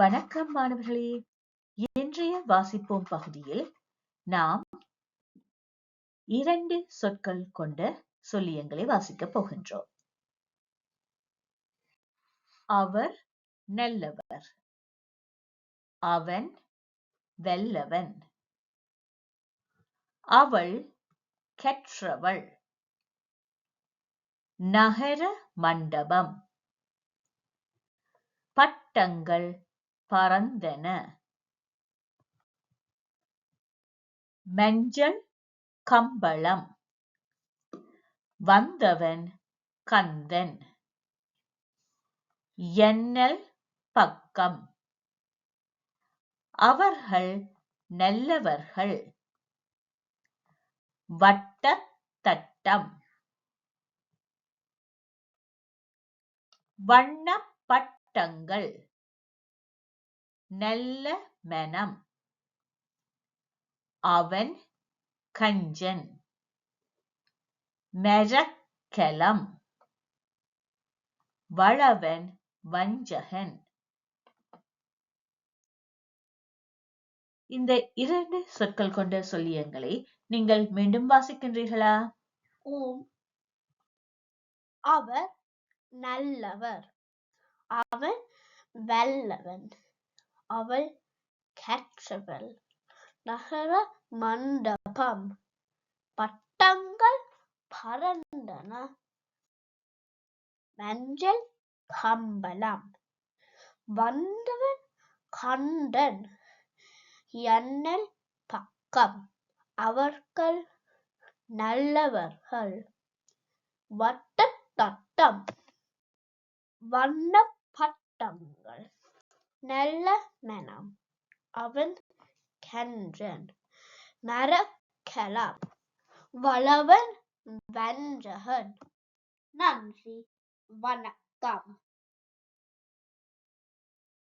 வணக்கம் மாணவர்களே. இன்றைய வாசிப்போம் பகுதியில் நாம் இரண்டு சொற்கள் கொண்ட சொல்லியங்களை வாசிக்கப் போகின்றோம். அவர் நல்லவர். அவன் வெல்லவன். அவள் கற்றவள். நகர மண்டபம். பட்டங்கள் பறந்தன. மஞ்சள் கம்பளம். வந்தவன் கந்தன். எண்ணல் பக்கம். அவர்கள் நல்லவர்கள். வட்டத் தட்டம். வண்ணப்பட்டங்கள் நல்ல மனம். அவன் கஞ்சன். மெரக்கலம். வளவன் வஞ்சகன். இந்த இரண்டு சொற்கள் கொண்ட சொல்லியங்களை நீங்கள் மீண்டும் வாசிக்கின்றீர்களா? ஓம். அவர் நல்லவர். அவன் வல்லவன். அவள் கற்றவள் நகர மண்டபம். பட்டங்கள் பறந்தன. மஞ்சள் கம்பளம். வந்தவன் கண்டன் எண்ணல் பக்கம். அவர்கள் நல்லவர்கள். வட்டத் தட்டம். வண்ணப்பட்டங்கள் நல்ல மனம் அவன் கன்றன் மறக்கலாம் வளவன் வஞ்சகன் நன்றி வணக்கம்